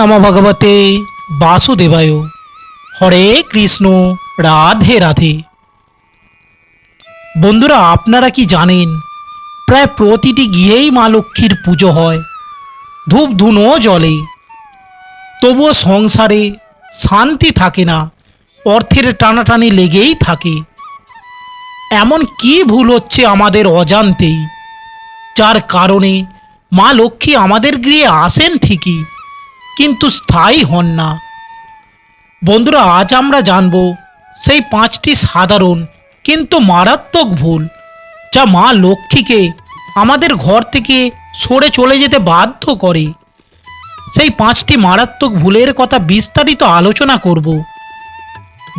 নম ভগবতে বাসুদেবায়। হরে কৃষ্ণ, রাধে রাধে। বন্ধুরা, আপনারা কি জানেন, প্রায় প্রতিটি গিয়েই মা লক্ষ্মীর পুজো হয়, ধূপ ধুনো জলে তবুও সংসারে শান্তি থাকে না, অর্থের টানাটানি লেগেই থাকে। এমন কি ভুল হচ্ছে আমাদের অজান্তেই, যার কারণে মা লক্ষ্মী আমাদের গৃহে আসেন ঠিকই। কিন্তু স্থায়ী হন না। বন্ধুরা, আজ আমরা জানব সেই পাঁচটি সাধারণ কিন্তু মারাত্মক ভুল যা মা লক্ষ্মীকে আমাদের ঘর থেকে সরে চলে যেতে বাধ্য করে। সেই পাঁচটি মারাত্মক ভুলের কথা বিস্তারিত আলোচনা করব।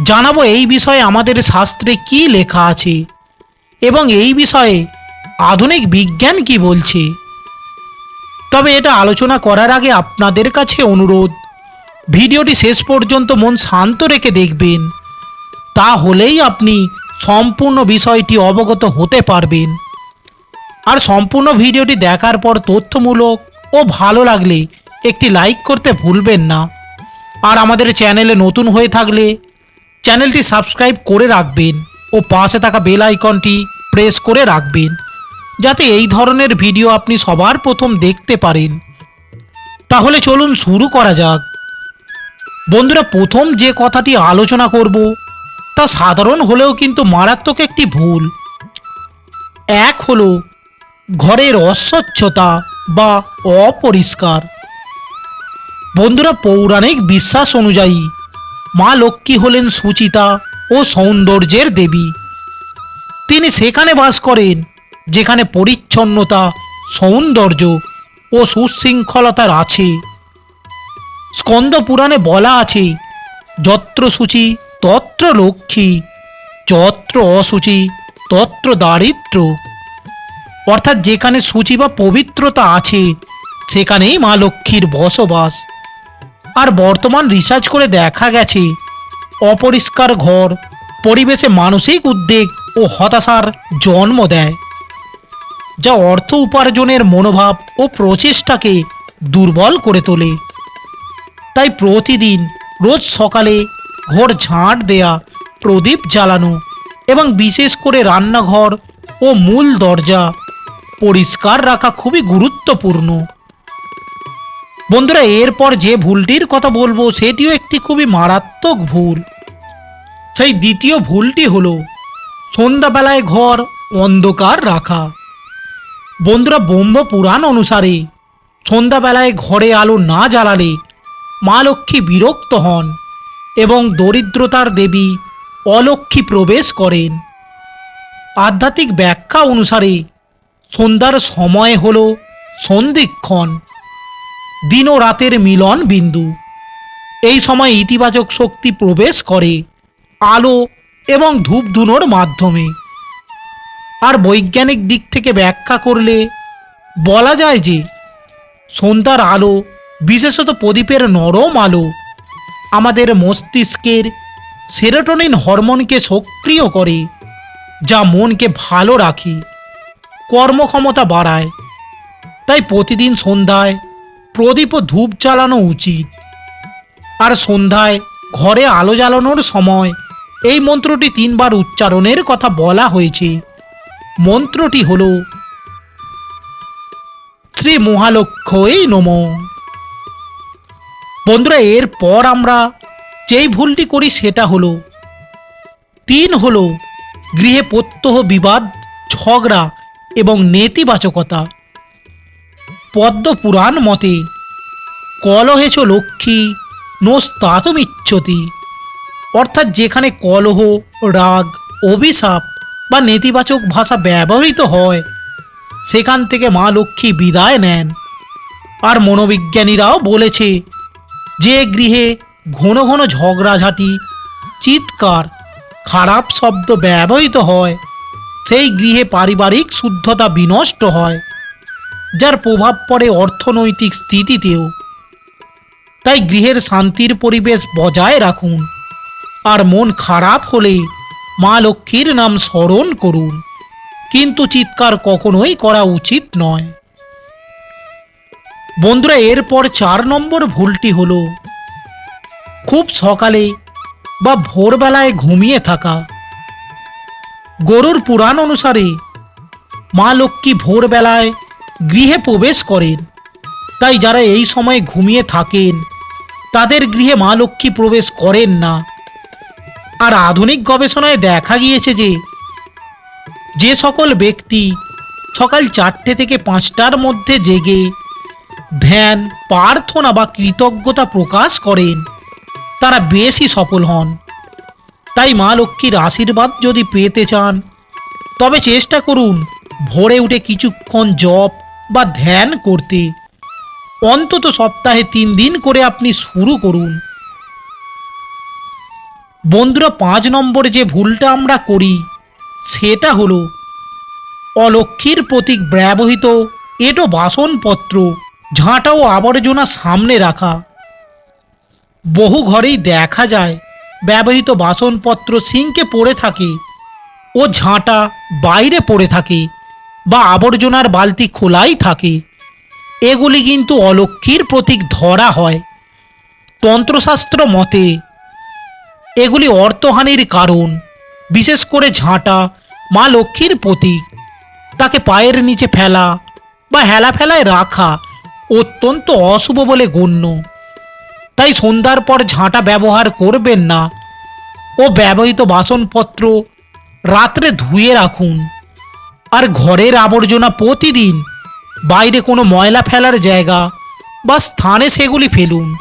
জানাব এই বিষয়ে আমাদের শাস্ত্রে কি লেখা আছে এবং এই বিষয়ে আধুনিক বিজ্ঞান কি বলছে। তবে এটা আলোচনা করার আগে আপনাদের কাছে অনুরোধ। ভিডিওটি শেষ পর্যন্ত মন শান্ত রেখে দেখবেন। তাহলেই আপনি সম্পূর্ণ বিষয়টি অবগত হতে পারবেন। আর সম্পূর্ণ ভিডিওটি দেখার পর তথ্যমূলক ও ভালো লাগলে একটি লাইক করতে ভুলবেন না। আর আমাদের চ্যানেলে নতুন হয়ে থাকলে চ্যানেলটি সাবস্ক্রাইব করে রাখবেন ও পাশে থাকা বেল আইকনটি প্রেস করে রাখবেন। যাতে এই ধরনের ভিডিও আপনি সবার প্রথম দেখতে পারেন। তাহলে চলুন শুরু করা যাক। বন্ধুরা, প্রথম যে কথাটি আলোচনা করব, তা সাধারণ হলেও কিন্তু মারাত্মক একটি ভুল। এক হলো, ঘরের অস্বচ্ছতা বা অপরিষ্কার। বন্ধুরা, পৌরাণিক বিশ্বাস অনুযায়ী, মা লক্ষ্মী হলেন সুচিতা ও সৌন্দর্যের দেবী। তিনি সেখানে বাস করেন যেখানে পরিচ্ছন্নতা, সৌন্দর্য ও সুশৃঙ্খলতার আছে। স্কন্দ পুরাণে বলা আছে যত্র সূচি তত্র লক্ষ্মী, যত্র অসুচি তত্র দারিদ্র। অর্থাৎ যেখানে সূচি বা পবিত্রতা আছে, সেখানেই মা লক্ষ্মীর বসবাস। আর বর্তমান রিসার্চ করে দেখা গেছে, অপরিষ্কার ঘর, পরিবেশে মানসিক উদ্বেগ ও হতাশার জন্ম দেয়। যা অর্থ উপার্জনের মনোভাব ও প্রচেষ্টাকে দুর্বল করে তোলে। তাই প্রতিদিন রোজ সকালে ঘর ঝাঁট দেয়া, প্রদীপ জ্বালানো এবং বিশেষ করে রান্নাঘর ও মূল দরজা পরিষ্কার রাখা খুবই গুরুত্বপূর্ণ। বন্ধুরা, এরপর যে ভুলটির কথা বলব, সেটিও একটি খুবই মারাত্মক ভুল। সেই দ্বিতীয় ভুলটি হলো, সন্ধ্যাবেলায় ঘর অন্ধকার রাখা। বন্ধুরা ব্রহ্ম পুরাণ অনুসারে সন্ধ্যাবেলায় ঘরে আলো না জ্বালালে মা লক্ষ্মী বিরক্ত হন এবং দরিদ্রতার দেবী অলক্ষ্মী প্রবেশ করেন। আধ্যাত্মিক ব্যাখ্যা অনুসারে সন্ধ্যার সময় হল সন্ধিক্ষণ, দিন ও রাতের মিলন বিন্দু। এই সময় ইতিবাচক শক্তি প্রবেশ করে আলো এবং ধূপধুনোর মাধ্যমে। আর বৈজ্ঞানিক দিক থেকে ব্যাখ্যা করলে বলা যায় যে সন্ধ্যার আলো, বিশেষত প্রদীপের নরম আলো, আমাদের মস্তিষ্কের সেরোটোনিন হরমোনকে সক্রিয় করে, যা মনকে ভালো রাখে, কর্মক্ষমতা বাড়ায়। তাই প্রতিদিন সন্ধ্যায় প্রদীপ ও ধূপ জ্বালানো উচিত। আর সন্ধ্যায় ঘরে আলো জ্বালানোর সময় এই মন্ত্রটি তিনবার উচ্চারণের কথা বলা হয়েছে। মন্ত্রটি হল শ্রী মহালক্ষ্যই নম। বন্ধুরা, এরপর আমরা যেই ভুলটি করি সেটা হলো, তিন হলো গৃহে প্রত্যহ বিবাদ, ঝগড়া এবং নেতিবাচকতা। পদ্ম পুরাণ মতে, কলহেছ লক্ষ্মী নোস্তাতমিচ্ছতি। অর্থাৎ যেখানে কলহ, রাগ, অভিশাপ বা নেতিবাচক ভাষা ব্যবহৃত হয়, সেখান থেকে মা লক্ষ্মী বিদায় নেন। আর মনোবিজ্ঞানীরাও বলেছে, যে গৃহে ঘন ঘন ঝগড়াঝাটি, চিৎকার, খারাপ শব্দ ব্যবহৃত হয়, সেই গৃহে পারিবারিক শুদ্ধতা বিনষ্ট হয়, যার প্রভাব পড়ে অর্থনৈতিক স্থিতিতেও। তাই গৃহের শান্তির পরিবেশ বজায় রাখুন। আর মন খারাপ হলে মা লক্ষ্মীর নাম স্মরণ করুন। কিন্তু চিৎকার কখনোই করা উচিত নয়। বন্ধুরা, এরপর চার নম্বর ভুলটি হলো, খুব সকালে বা ভোরবেলায় ঘুমিয়ে থাকা। গরুর পুরাণ অনুসারে মা লক্ষ্মী ভোরবেলায় গৃহে প্রবেশ করেন। তাই যারা এই সময় ঘুমিয়ে থাকেন, তাদের গৃহে মা লক্ষ্মী প্রবেশ করেন না। আর আধুনিক গবেষণায় দেখা গিয়েছে যে যে সকল ব্যক্তি সকাল চারটে থেকে পাঁচটার মধ্যে জেগে ধ্যান, প্রার্থনা বা কৃতজ্ঞতা প্রকাশ করেন, তারা বেশি সফল হন। তাই মা লক্ষ্মীর আশীর্বাদ যদি পেতে চান, তবে চেষ্টা করুন ভোরে উঠে কিছুক্ষণ জপ বা ধ্যান করতে। অন্তত সপ্তাহে তিন দিন করে আপনি শুরু করুন। বন্ধুরা পাঁচ নম্বর যে ভুলটা আমরা করি, সেটা হলো অলক্ষীর প্রতীক ব্যবহৃত এটো বাসনপত্র ঝাঁটা ও আবর্জনা সামনে রাখা। বহু ঘরেই দেখা যায়, ব্যবহৃত বাসনপত্র সিঙ্কে পড়ে থাকে ও ঝাঁটা বাইরে পড়ে থাকে বা আবর্জনার বালতি খোলাই থাকে। এগুলি কিন্তু অলক্ষীর প্রতীক ধরা হয়। তন্ত্রশাস্ত্র মতে এগুলি অর্থহানির কারণ, বিশেষ করে ঝাঁটা, মা লক্ষ্মীর প্রতীক। তাকে পায়ের নিচে ফেলা বা হেলা ফেলায় রাখা অত্যন্ত অশুভ বলে গণ্য। তাই সন্ধ্যার পর ঝাঁটা ব্যবহার করবেন না ও ব্যবহৃত বাসনপত্র রাত্রে ধুয়ে রাখুন। আর ঘরের আবর্জনা প্রতিদিন বাইরে কোনো ময়লা ফেলার জায়গা বা স্থানে সেগুলি ফেলুন।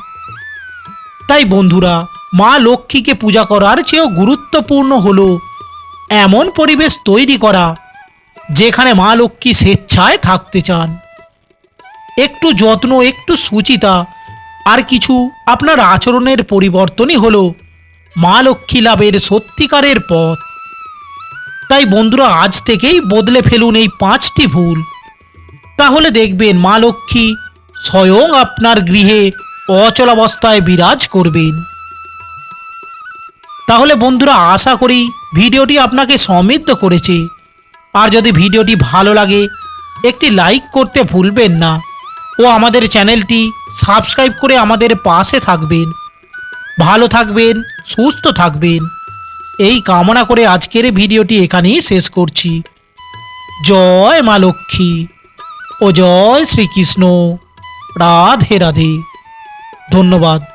তাই বন্ধুরা মা লক্ষ্মীকে পূজা করার চেয়েও গুরুত্বপূর্ণ হলো এমন পরিবেশ তৈরি করা যেখানে মা লক্ষ্মী স্বেচ্ছায় থাকতে চান। একটু যত্ন, একটু সুচিতা আর কিছু আপনার আচরণের পরিবর্তনই হল মা লক্ষ্মী লাভের সত্যিকারের পথ। তাই বন্ধুরা, আজ থেকেই বদলে ফেলুন এই পাঁচটি ভুল। তাহলে দেখবেন মা লক্ষ্মী স্বয়ং আপনার গৃহে অচলাবস্থায় বিরাজ করবেন। তাহলে বন্ধুরা আশা করি ভিডিওটি আপনাকে সমৃদ্ধ করেছে। আর যদি ভিডিওটি ভালো লাগে, একটি লাইক করতে ভুলবেন না ও আমাদের চ্যানেলটি সাবস্ক্রাইব করে আমাদের পাশে থাকবেন। ভালো থাকবেন, সুস্থ থাকবেন। এই কামনা করে আজকের ভিডিওটি এখানেই শেষ করছি। জয় মা লক্ষ্মী ও জয় শ্রীকৃষ্ণ। রাধে রাধে। ধন্যবাদ।